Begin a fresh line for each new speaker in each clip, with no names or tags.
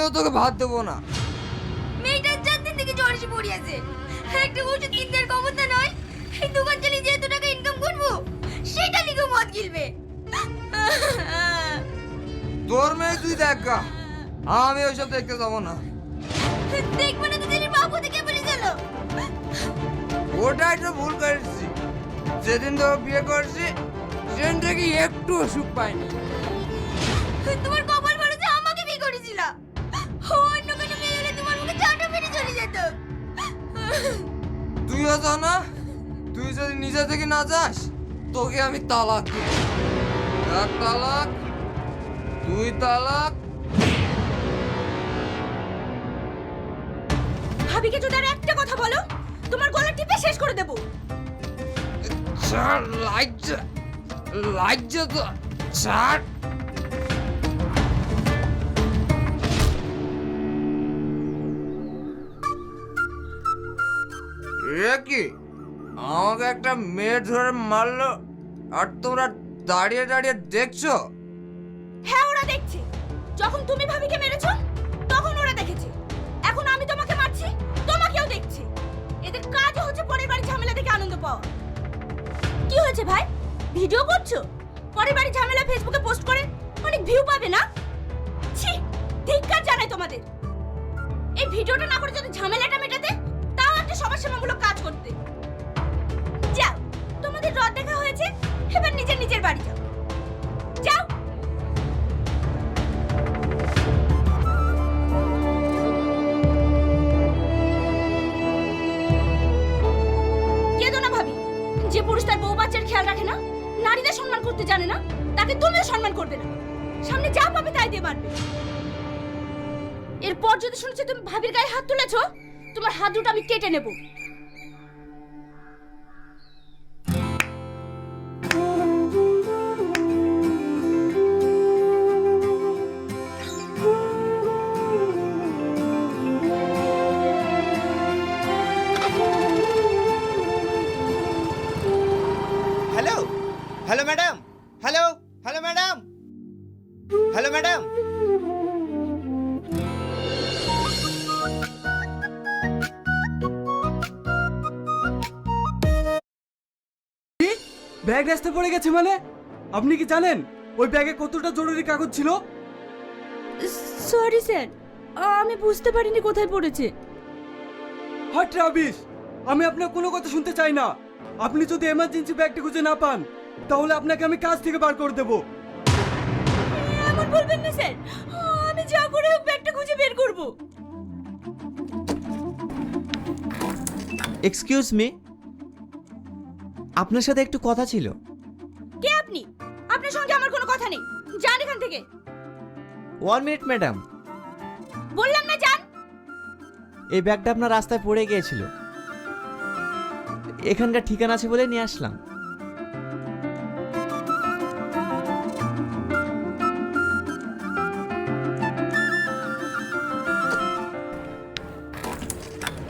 আমিও তোকে ভাত দেবো না।
মেয়েটার চার দিন থেকে জ্বর এসে পড়িয়েছে। একটা ওষুধ কিনতে আর ক্ষমতা নয়। এই দোকান চালিয়ে যে এত টাকা ইনকাম করব সেটা লিখে মদ গিলবে।
তোর মেয়ে তুই দেখ গা। আমি ওইসব দেখতে যাব না।
দেখবে না তো বাবু থেকে বলে গেল।
ওটাই তো ভুল করেছি। যেদিন তো বিয়ে করছি সেদিন থেকে একটু সুখ পাইনি।
তোমার যা
না তুই যদি নিজে থেকে না যাস তোকে আমি তালাক দেব। এক তালাক দুই তালাক।
ভাবিকে যদি আর একটা কথা বলো তোমার গলা টিপে শেষ করে দেবো।
ছাড় লাজ্জা লাজ্জা তো ছাড় কি? আমাকে একটা মেয়ে ধরে মারলো, আর তোমরা দাঁড়িয়ে দাঁড়িয়ে দেখছ?
হ্যাঁ ওরা দেখছে। যখন তুমি ভাবিকে মেরেছো, তখন ওরা দেখেছে। এখন আমি তোমাকে মারছি, তোমাকেও দেখছে। এদের কাজ হচ্ছে পরের বাড়ি ঝামেলা দেখে আনন্দ পাওয়া। কি হয়েছে ভাই? ভিডিও করছ? পরের বাড়ি ঝামেলা ফেসবুকে পোস্ট করে, অনেক ভিউ পাবে না? ছি, ধিক্কার জানাই তোমাদের। এই ভিডিওটা না করে যদি ঝামেলাটা সমাজসেবামূলক কাজ করতে। যাও, তোমাদের রদ দেখা হয়েছে, এবার নিজের নিজের বাড়ি যাও। যাও। যে পুরুষ তার বউ বাচ্চার খেয়াল রাখে না, নারীদের সম্মান করতে জানে না, তাকে তুমিও সম্মান করবে না। সামনে যা পাবে তাই দিয়ে মারবে এরপর যদি শুনেছি তুমি ভাবির গায়ে হাত তুলেছ তোমার হাত দুটো আমি কেটে নেব।
হ্যালো হ্যালো ম্যাডাম
ব্যাগ রাস্তায় পড়ে গেছে মানে? আপনি কি জানেন ওই ব্যাগে কতটা জরুরি কাগজ ছিল?
সরি স্যার আমি বুঝতে পারিনি কোথায় পড়েছে।
হট রাবিশ আমি আপনার কোনো কথা শুনতে চাই না। আপনি যদি এমার্জেন্সি ব্যাগটা খুঁজে না পান তাহলে আপনাকে আমি কাজ থেকে বার করে দেবো।
এমন বলবেন না স্যার আমি যা করে হোক ব্যাগটা খুঁজে বের করব।
এক্সকিউজ মি আপনার সাথে একটু কথা ছিল।
কে আপনি? আপনার সঙ্গে আমার কোনো কথা নেই। যান এখান থেকে।
ওয়ান মিনিট ম্যাডাম
বললাম না যান।
এই ব্যাগটা আপনার রাস্তায় পড়ে গিয়েছিল। এখানকার ঠিকানা আছে বলে নিয়ে আসলাম।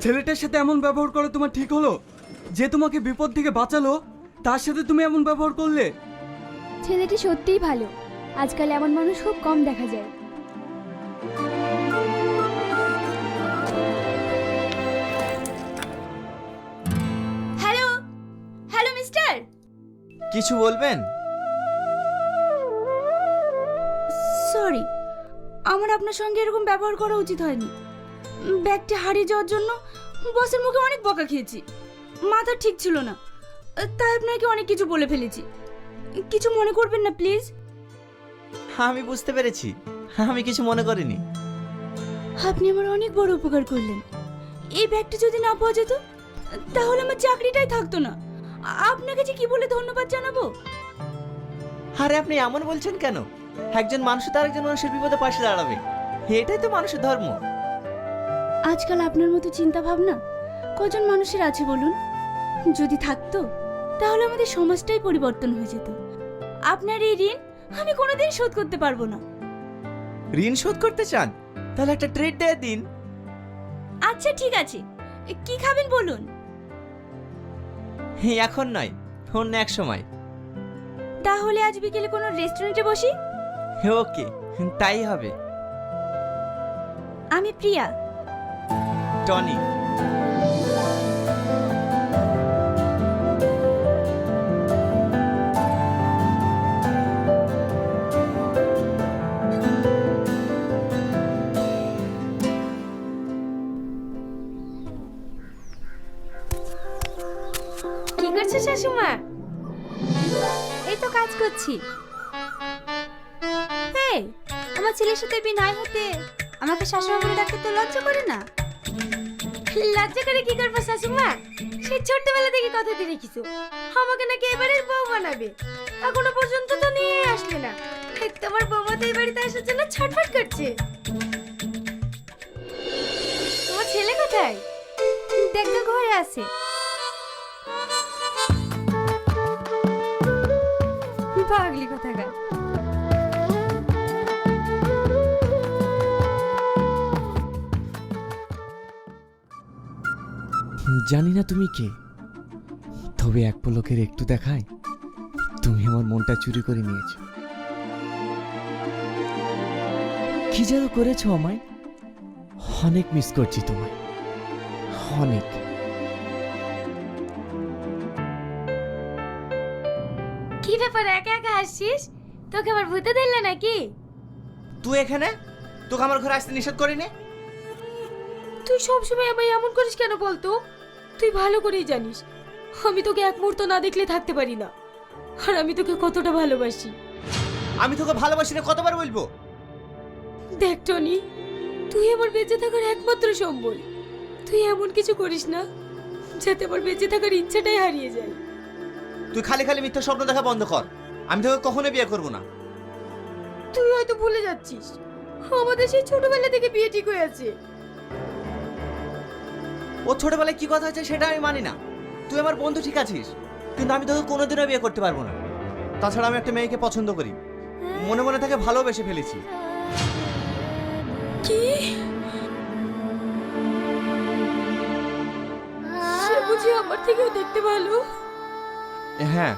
ছেলেটার সাথে এমন ব্যবহার করা তোমার ঠিক হলো? যে তোমাকে বিপদ থেকে বাঁচালো তার সাথে তুমি এমন ব্যবহার করলে?
ছেলেটি সত্যিই ভালো। আজকাল এমন মানুষ খুব কম দেখা যায়।
Hello hello mister.
কিছু বলবেন?
সরি আমার আপনার সঙ্গে এরকম ব্যবহার করা উচিত হয়নি। ব্যাগটি হারিয়ে যাওয়ার জন্য বসের মুখে অনেক বকা খেয়েছি। মাথা ঠিক ছিল না। তাই আপনাকে অনেক কিছু বলে ফেলেছি। কিছু মনে করবেন না প্লিজ।
আমি বুঝতে পেরেছি। আমি কিছু মনে করিনি।
আপনি আমার অনেক বড় উপকার করলেন। এই ব্যাগটা যদি না পাওয়া যেত তাহলে আমার চাকরিটাই থাকতো না। আপনাকে যে কি বলে ধন্যবাদ জানাব?
আরে আপনি এমন বলছেন কেন? একজন মানুষ তার একজন মানুষের বিপদে পাশে দাঁড়াবে। এটাই তো মানুষের ধর্ম।
আজকাল আপনার মতো চিন্তা ভাবনা কজন মানুষের আছে বলুন? যদি থাকতো তাহলে আমাদের সমাজটাই পরিবর্তন হয়ে যেত। আপনার এই ঋণ আমি কোনোদিন শোধ করতে পারব না।
ঋণ শোধ করতে চান? তাহলে একটা ট্রেড দেয় দিন।
আচ্ছা ঠিক আছে। কি খাবেন বলুন?
এই এখন নয় অন্য এক সময়।
তাহলে আজ বিকেলে কোনো রেস্টুরেন্টে বসি?
ওকে তাই হবে।
আমি প্রিয়া।
টনি।
শাশুমা। এই তো কাজ করছি। এই, আমার ছেলের সাথে বিনয় হতে আমাকে শাশুমা বলে ডাকতে তো লজ্জা করে না? লজ্জা করে কি করব শাশুমা? সে ছোট্টবেলা থেকে কথা দিয়ে রেখেছো। আমাকে নাকি এবারের বউ বানাবে। এখনও পর্যন্ত তো নিয়ে আসলে না। তোমার বৌমা তো এই বাড়িতে আসার জন্য ছটফট করছে। তোমার ছেলে কোথায়? দেখ ঘরে আছে। পাগলি কোথাকার।
জানি না তুমি কে, তবে এক পলকের একটু দেখায়, তুমি আমার মনটা চুরি করে নিয়েছো। কি যেন করেছ আমায়? অনেক মিস করছি তোমায়, অনেক।
একা তোকে আবার ভূতে দিলে নাকি?
তুই এখানে? তোকে আমার ঘরে আসতে নিষেধ করিনি?
তুই সবসময় আমায় এমন করিস কেন বলতো? তুই ভালো করেই জানিস আমি তোকে এক মুহূর্ত না দেখলে থাকতে পারি না। আর আমি তোকে কতটা ভালোবাসি।
আমি তোকে ভালোবাসি না কতবার বলব?
দেখ টনি তুই আমার বেঁচে থাকার একমাত্র সম্বল। তুই এমন কিছু করিস না যাতে আমার বেঁচে থাকার ইচ্ছাটাই হারিয়ে যায়।
তুই খালি খালি মিথ্যা স্বপ্ন দেখা বন্ধ কর। আমি তোকে কখনো বিয়ে করব না।
তুই হয়তো ভুলে যাচ্ছিস। আমাদের সেই ছোটবেলা থেকে বিয়ে ঠিক হয়ে আছে।
ও ছোটবেলায় কি কথা আছে সেটা আমি মানি না। তুই আমার বন্ধু ঠিক আছিস? কিন্তু আমি তোকে কোনোদিনও বিয়ে করতে পারব না। তাছাড়া আমি একটা মেয়েকে পছন্দ করি। মনে মনে তাকে ভালোবেসে ফেলেছি।
কি? সে বুঝি আমার থেকেও দেখতে ভালো।
হ্যাঁ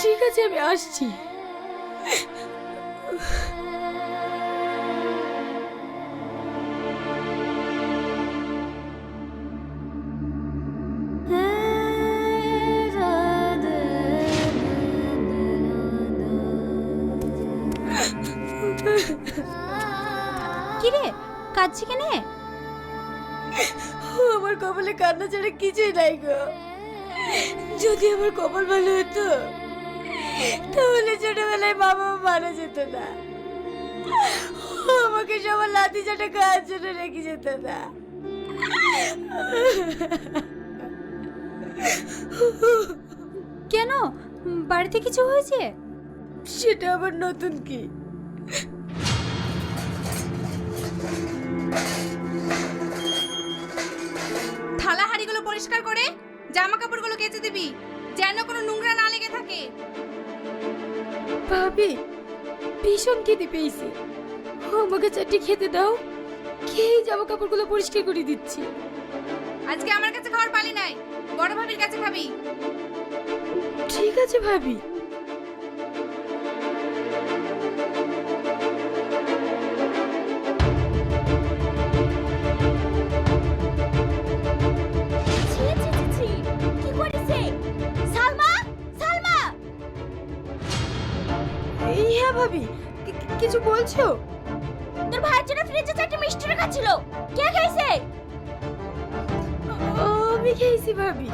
ঠিক আছে আমি আসছি।
কি রে কাঁদছি কেনে?
আমার কপালে কান্না ছাড়া কিছুই নাই গো। যদি আমার কপাল ভালো হতো তাহলে ছোটবেলায় বাবা মা মারা যেত না। আমাকে সবার লাঠি চাটা খাওয়ার জন্য রেখে যেত না।
কেন? বাড়িতে কিছু হয়েছে?
সেটা আবার নতুন কি?
থালা হাড়িগুলো পরিষ্কার করে জামা কাপড়গুলো কেচে দিবি যেন কোনো নোংরা না লেগে থাকে।
ভাবি ভীষণ খেতে পেয়েছি। আমাকে চারটি খেতে দাও খেয়ে জামা কাপড়গুলো পরিষ্কার করে দিচ্ছি।
আজকে আমার কাছে খাওয়ার পালি নাই বড় ভাবির কাছে খাবি।
ঠিক আছে ভাবি। কিছু বলছো?
তোর ভাইয়ের জন্য ফ্রিজে চারটে মিষ্টি রাখা ছিল। কে খাইছে
আমি খেয়েছি ভাবি।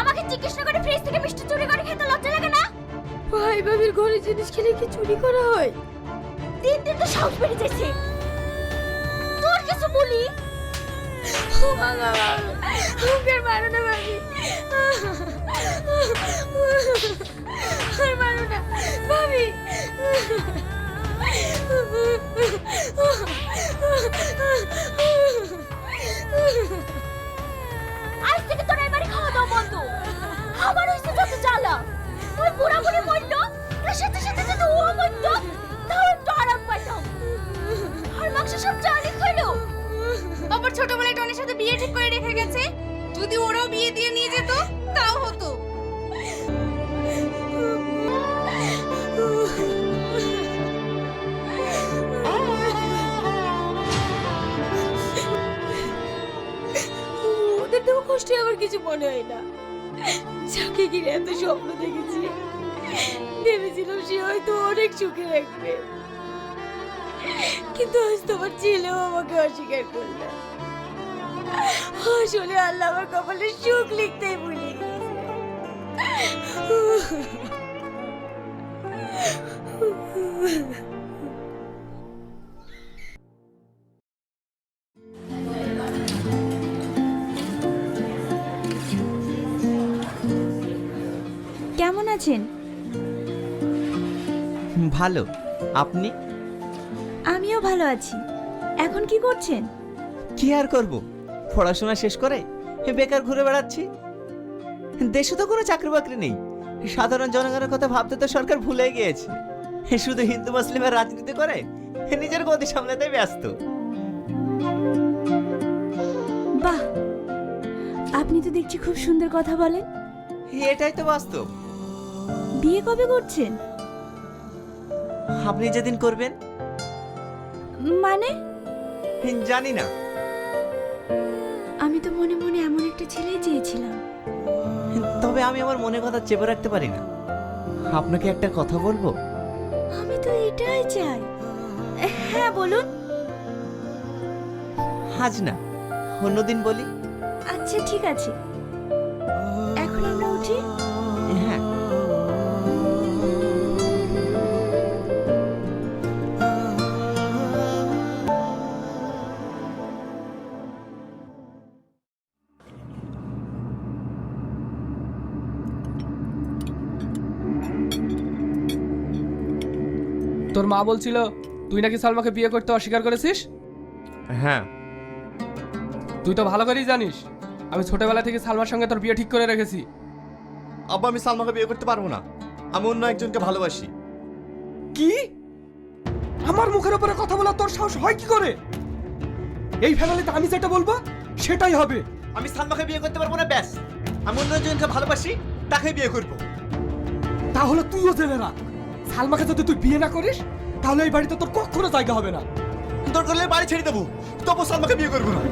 আমাকে জিজ্ঞেস না করে ফ্রিজ থেকে মিষ্টি চুরি করে খেতে লজ্জা লাগে না?
ভাই ভাবির ঘরে জিনিস খেলে কি চুরি করা হয়?
দিন দিন তো সাহস বেড়ে যাচ্ছে তোর কিছু বলি?
মারো না ভাবি। আর মারো না। ভাবি। Ha ha ha! যাকে ঘিরে এত স্বপ্ন দেখেছি। ভেবেছিলাম সে হয়তো অনেক সুখে রাখবে। কিন্তু আজ তোমার ছেলেও আমাকে অস্বীকার করল। আসলে আল্লাহ আমার কপালে সুখ লিখতেই ভুলে গেছে।
আছেন
ভালো। আপনি?
আমিও ভালো আছি। এখন কি করছেন?
কি আর করব? পড়াশোনা শেষ করে বেকার ঘুরে বেড়াচ্ছি। দেশে তো কোনো চাকরি বাকরি নেই। সাধারণ জনগণের কথা ভাবতে তো সরকার ভুলে গিয়েছে। শুধু হিন্দু মুসলিমের রাজনীতি করে নিজের গতি সামলাতে ব্যস্ত।
বাহ! আপনি তো দেখছি খুব সুন্দর কথা বলেন।
এটাই তো বাস্তব।
বিয়ে কবে করছেন?
আপনি যেদিন করবেন?
মানে?
জানি না।
আমি তো মনে মনে এমন একটা ছেলেই চেয়েছিলাম।
তবে আমি আমার মনে কথা চেপে রাখতে পারি না। আপনাকে একটা কথা বলব?
আমি তো এটাই চাই। হ্যাঁ বলুন।
আজ না অন্যদিন বলি।
আচ্ছা ঠিক আছে। এখন আমরা উঠি।
তোর মা বলছিল তুই নাকি সালমাকে বিয়ে করতে অস্বীকার করেছিস?
হ্যাঁ।
তুই তো ভালো করেই জানিস আমি ছোটবেলা থেকে সালমার সঙ্গে তোর বিয়ে ঠিক করে রেখেছি।
আব্বা আমি সালমাকে বিয়ে করতে পারব না। আমি অন্য একজনকে ভালোবাসি।
কি? আমার মুখের উপরে কথা বলা তোর সাহস হয় কি করে? এই ফ্যামিলিতে আমি যেটা বলব সেটাই হবে।
আমি সালমাকে বিয়ে করতে পারব না ব্যাস। আমি অন্য একজনকে ভালোবাসি তাকে বিয়ে করব।
তাহলে তুইও জেনে রাখ। সালমাকে যদি তুই বিয়ে না করিস তাহলে এই বাড়িতে তোর কখনো জায়গা হবে না।
তোর করলে বাড়ি ছেড়ে দেবো। তবু সালমাকে বিয়ে করব না।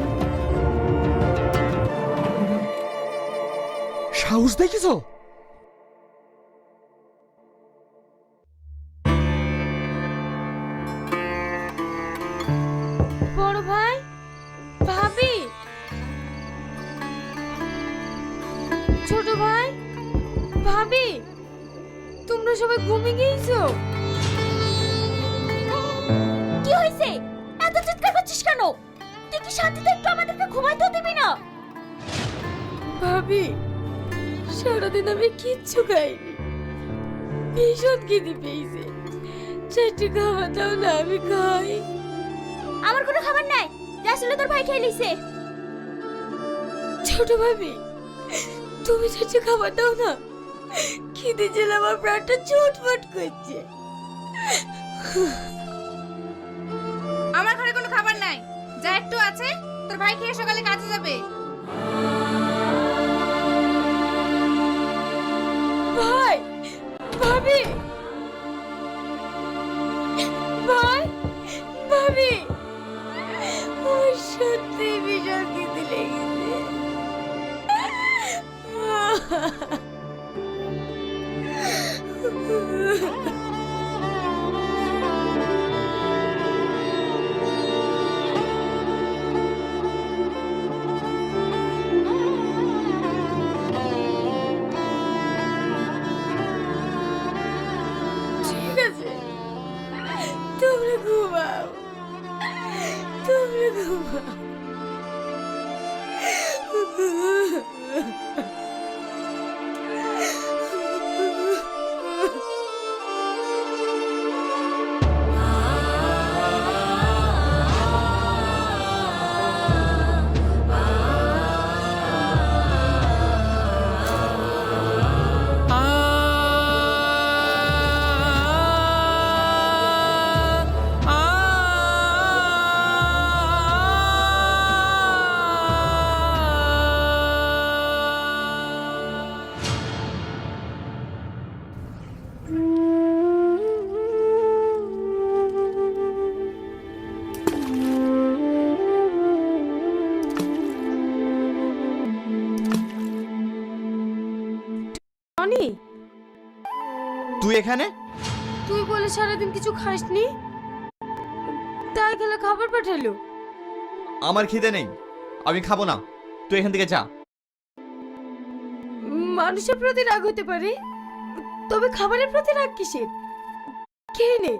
সাহস দেখিছো
তোমরা সবাই ঘুমিয়ে গিয়েছো?
কি হয়েছে? এত চিৎকার করছিস কেন? তুই কি শান্তিতে একটু আমাদেরকে ঘুমাইতেও দিবি না?
ভাবি সারাদিন আমি কিচ্ছু খাইনি। ভীষণ খিদে পেয়েছে। চারটে খাবার দাও না আমি খাই।
আমার কোনো খাবার নাই। যা আসলে তোর ভাই খেয়ে লিছে
ছোট ভাবি তুমি চারটে খাবার দাও না খিদে জেলে আমার প্রাণটা ছটফট করছে।
আমার ঘরে কোনো খাবার নাই। যা একটু আছে তোর ভাই খেয়ে সকালে কাজে যাবে।
ভাই
এখানে?
তুই বলে সারাদিন কিছু খাসনি? তাই গেলে খাবার পাঠালো।
আমার খিদে নেই। আমি খাব না। তুই এখান থেকে যা।
মানুষের প্রতি রাগ হতে পারে। তবে খাবারের প্রতি রাগ কিসের? খেয়ে নে?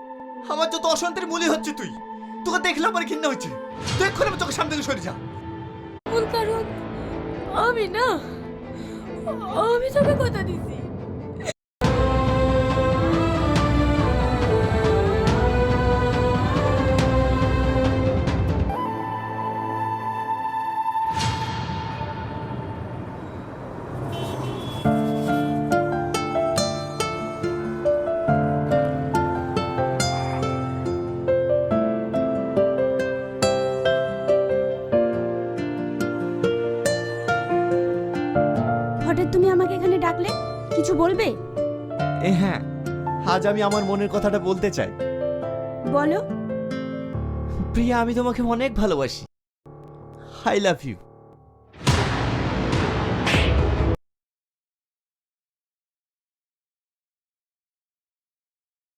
আমার যত অশান্তির মূল্য হচ্ছে তুই। তোকে দেখলে আমার ঘৃণা হচ্ছে। তুই এক্ষুনি আমার চোখের সামনে থেকে সরে যা।
মূল কারণ আমি না আমি তোকে কথা দিছি।
বলবে?
এ হ্যাঁ আজ আমি আমার মনের কথাটা বলতে চাই।
বলো।
প্রিয়া আমি তোমাকে অনেক ভালোবাসি। I love you